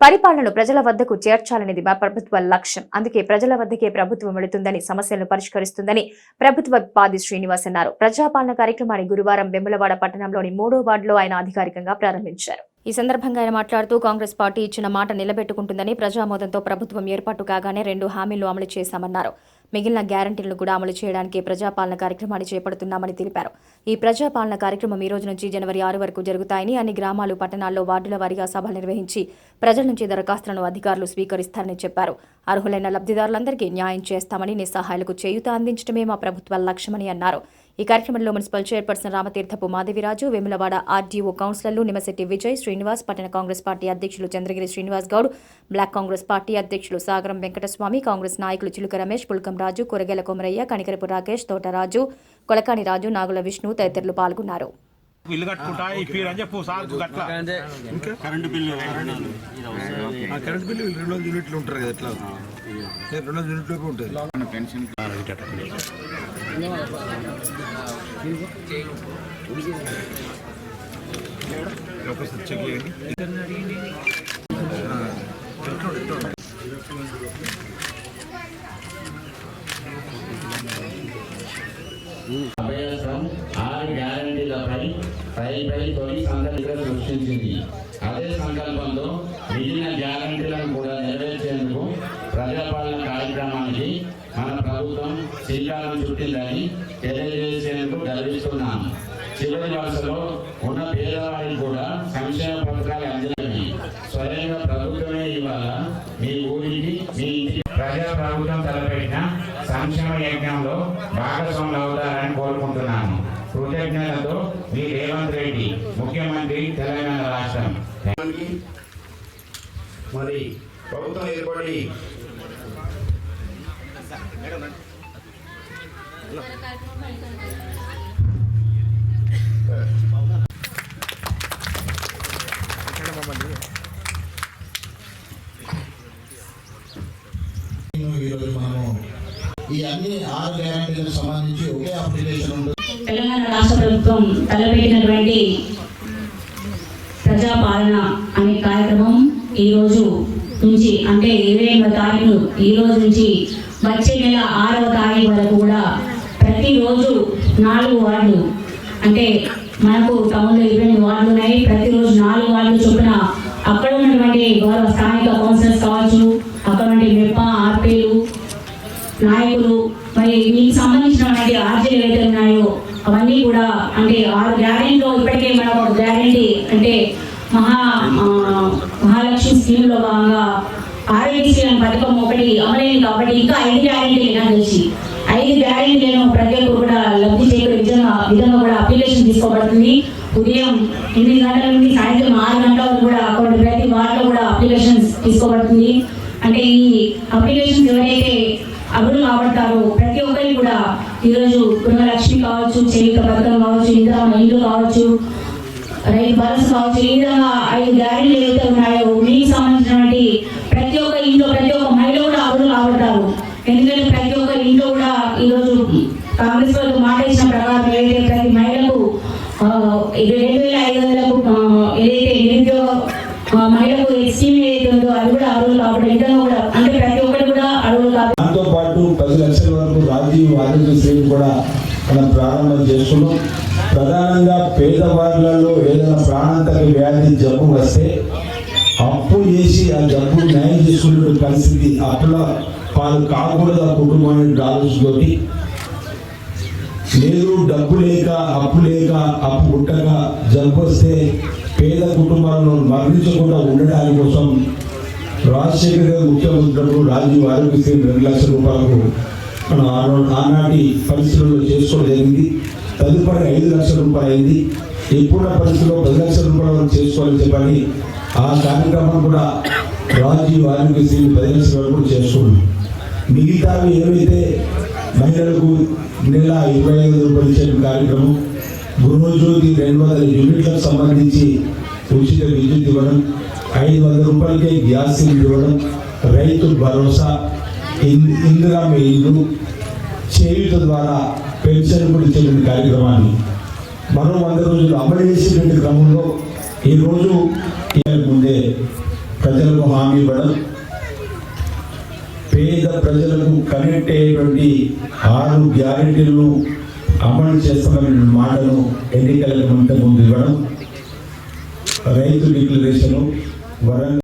పరిపాలనను ప్రజల వద్దకు చేర్చాలనేది మా ప్రభుత్వ లక్ష్యం. అందుకే ప్రజల వద్దకే ప్రభుత్వం వెళుతుందని సమస్యలను పరిష్కరిస్తుందని ప్రభుత్వ పాది శ్రీనివాస్ అన్నారు. ప్రజాపాలన కార్యక్రమాన్ని గురువారం వెములవాడ పట్టణంలోని మూడో వార్డులో ఆయన అధికారికంగా ప్రారంభించారు. ఈ సందర్భంగా ఆయన మాట్లాడుతూ కాంగ్రెస్ పార్టీ ఇచ్చిన మాట నిలబెట్టుకుంటుందని ప్రజామోదంతో ప్రభుత్వం ఏర్పాటు కాగానే రెండు హామీలు అమలు చేశామన్నారు. మిగిలిన గ్యారంటీలను కూడా అమలు చేయడానికి ప్రజాపాలన కార్యక్రమాన్ని చేపడుతున్నామని తెలిపారు. ఈ ప్రజాపాలన కార్యక్రమం ఈ రోజు నుంచి జనవరి ఆరు వరకు జరుగుతాయని అన్ని గ్రామాలు పట్టణాల్లో వార్డుల వారీగా సభలు నిర్వహించి ప్రజల నుంచి దరఖాస్తులను అధికారులు స్వీకరిస్తారని చెప్పారు. అర్హులైన లబ్ధిదారులందరికీ న్యాయం చేస్తామని నిస్సహాయాలకు చేయూత అందించడమే మా ప్రభుత్వ లక్ష్యమని అన్నారు. ఈ కార్యక్రమంలో municipal chairperson Ramatheerthapu Madhaviraju Vemulawada RDO కౌన్సిలర్లు నిమశెట్టి విజయ్ శ్రీనివాస్ పట్టణ కాంగ్రెస్ పార్టీ అధ్యక్షులు చంద్రగిరి శ్రీనివాస్ గౌడ్ బ్లాక్ కాంగ్రెస్ పార్టీ అధ్యక్షులు సాగరం వెంకటస్వామి కాంగ్రెస్ నాయకులు చిలుక రమేష్ పుల్కం రాజు కూరగాయల కొమరయ్య కనికరపు రాకేష్ తోటరాజు కొలకాని రాజు నాగుల విష్ణు తదితరులు పాల్గొన్నారు. ఇల్లు కట్టుకుంటా ఈ పీరు అని చెప్పు సార్ గట్ల. కరెంటు బిల్లు ఆ కరెంట్ బిల్లు రెండు వందల యూనిట్లు ఉంటారు కదా ఎట్లా? రెండు వందల యూనిట్లోకి ఉంటుంది పెన్షన్ చెక్ చేయండి ఆ, ఆరు గ్యారంటీలపై పై పై తొలి సందర్భంగా సృష్టించింది అదే సంకల్పంతో మిగిలిన గ్యారంటీలను కూడా నెరవేర్చేందుకు ప్రజాపాలన కార్యక్రమానికి మన ప్రభుత్వం శ్రీకారం చుట్టిందని తెలియజేసేందుకు గర్విస్తున్నాను. చివరి వలసలో ఉన్న పేదవారికి కూడా సంక్షేమ పథకాలు అందినవి స్వయంగా ప్రభుత్వమే ఇవాళ మీ ఊరికి మీ ఇంటికి ప్రజా ప్రభుత్వం తలపెట్టిన సంక్షేమ యజ్ఞంలో భాగస్వాములు అవుతారని కోరుకుంటున్నాను. కృతజ్ఞతలతో మీ రేవంత్ రెడ్డి ముఖ్యమంత్రి తెలంగాణ రాష్ట్రం. మరి ప్రభుత్వం ఏర్పడి ఈరోజు మనము ఈ అన్ని ఆరు గ్యారంటీలకు సంబంధించి ఒకే అప్లికేషన్ ఉంటుంది తెలంగాణ రాష్ట్ర ప్రభుత్వం తలపెట్టినటువంటి ప్రజాపాలన అనే కార్యక్రమం ఈ రోజు నుంచి అంటే ఇరవై ఎనిమిది తారీఖు ఈ రోజు నుంచి వచ్చే నెల ఆరవ తారీఖు వరకు కూడా ప్రతిరోజు నాలుగు వార్డులు. అంటే మనకు టౌన్లో ఇరవై వార్డులు ఉన్నాయి. ప్రతిరోజు నాలుగు వార్డులు చొప్పున అక్కడ ఉన్నటువంటి గౌరవ స్థానిక కౌన్సిలర్స్ కావచ్చు అక్కడ మెప్ప ఆర్పీలు నాయకులు మరి మీకు సంబంధించినటువంటి ఆర్జీలు ఏవైతే ఉన్నాయో అవన్నీ కూడా అంటే ఆరు గ్యారెంటీలో ఇప్పటికే మన ఒక గ్యారెంటీ అంటే మహా మహాలక్ష్మి స్కీమ్లో భాగంగా ఆరోగ్యశ్రీ అనే పథకం ఒకటి అమలైంది కాబట్టి ఇంకా ఐదు గ్యారెంటీలు నాకు తెలిసి ఐదు గ్యారెంటీలను ప్రతి ఒక్కరు కూడా లబ్ధి చేకూరే విధంగా విధంగా కూడా అప్లికేషన్ తీసుకోబడుతుంది. ఉదయం ఎనిమిది గంటల నుండి సాయంత్రం ఆరు గంటల వరకు కూడా కొన్ని ప్రతి వార్డులో కూడా అప్లికేషన్స్ తీసుకోబడుతుంది. అంటే ఈ అప్లికేషన్స్ ఎవరైతే అభివృద్ధి కాబడతారో ప్రతి ఒక్కరికి కూడా ఈరోజు గృహలక్ష్మి కావచ్చు చేయుత పథకం కావచ్చు ఇంద్రా ఇల్లు కావచ్చు రైతు భరోసా కావచ్చు ఈ విధంగా ఐదు గ్యారెంటీలు ఏవైతే ఉన్నాయో మీకు సంబంధించినటువంటి ప్రతి ఒక్క ఇంట్లో ప్రతి ఒక్క మహిళ కూడా అభివృద్ధి కాబడతారు. ఎందుకంటే ప్రతి ఒక్క ఇంట్లో కూడా కాంగ్రెస్ ప్రభుత్వం మాట ఇచ్చిన ప్రకారం ఏదైతే ప్రతి మహిళకు రెండు వేల ఐదు వందలకు ఏదైతే నిరుద్యోగ ఆ, మహిళకు స్కీమ్ ఏదైతే ఉందో అది కూడా అర్హులు కాబట్టి ఇంకా కూడా అంటే ప్రతి ఒక్కరు కూడా అర్హులు కాబట్టి దాంతో పాటు పది లక్షల వరకు రాజీవ్ ఆరోగ్యశ్రీ కూడా మనం ప్రారంభం చేసుకున్నాం. ప్రధానంగా పేదవాళ్ళలో ఏదైనా ప్రాణాంతక వ్యాధి జబ్బు వస్తే అప్పు చేసి ఆ జబ్బు న్యాయం చేసుకునే పరిస్థితి అప్పుల పాలు కాకూడదు ఆ కుటుంబాన్ని ఆలోచించుకొని లేదు డబ్బు లేక అప్పు లేక అప్పు పుట్టక జబ్బు వస్తే పేద కుటుంబాలను మరణించకుండా ఉండడాని కోసం రాజశేఖర్ గారు ముఖ్యమంత్రులు రాజీవ్ ఆరోగ్యశ్రీ రెండు లక్షల రూపాయలకు మనం ఆనాటి పరిస్థితుల్లో చేసుకోవడం జరిగింది. తదుపరి ఐదు లక్షల రూపాయలు అయింది. ఇప్పుడున్న పరిస్థితుల్లో పది లక్షల రూపాయలు చేసుకోవాలని చెప్పని ఆ కార్యక్రమం కూడా రాజీవ్ ఆరోగ్యశ్రీ పది లక్షల వరకు కూడా చేసుకున్నాం. మిగతావి ఏవైతే మహిళలకు నెల ఇరవై ఐదు రూపాయలు ఇచ్చే కార్యక్రమం గృహజ్యోతి రెండు వందల యూనిట్లకు సంబంధించి ఉచిత విద్యుత్ ఇవ్వడం ఐదు వందల రూపాయలకే గ్యాస్ సిలిండర్ ఇవ్వడం రైతు భరోసా ఇందిరా మీ ఇల్లు చేయుత ద్వారా పెన్షన్ కూడా ఇచ్చే కార్యక్రమాన్ని. మరో వంద రోజులు అమలు చేసేటువంటి క్రమంలో ఈరోజు కనెక్ట్ అయ్యేటువంటి ఆరు గ్యారెంటీలను అమలు చేస్తామనే మాటను ఎన్నికలకు ముందు ఇవ్వడం. రైతు డిక్లరేషను వరంగల్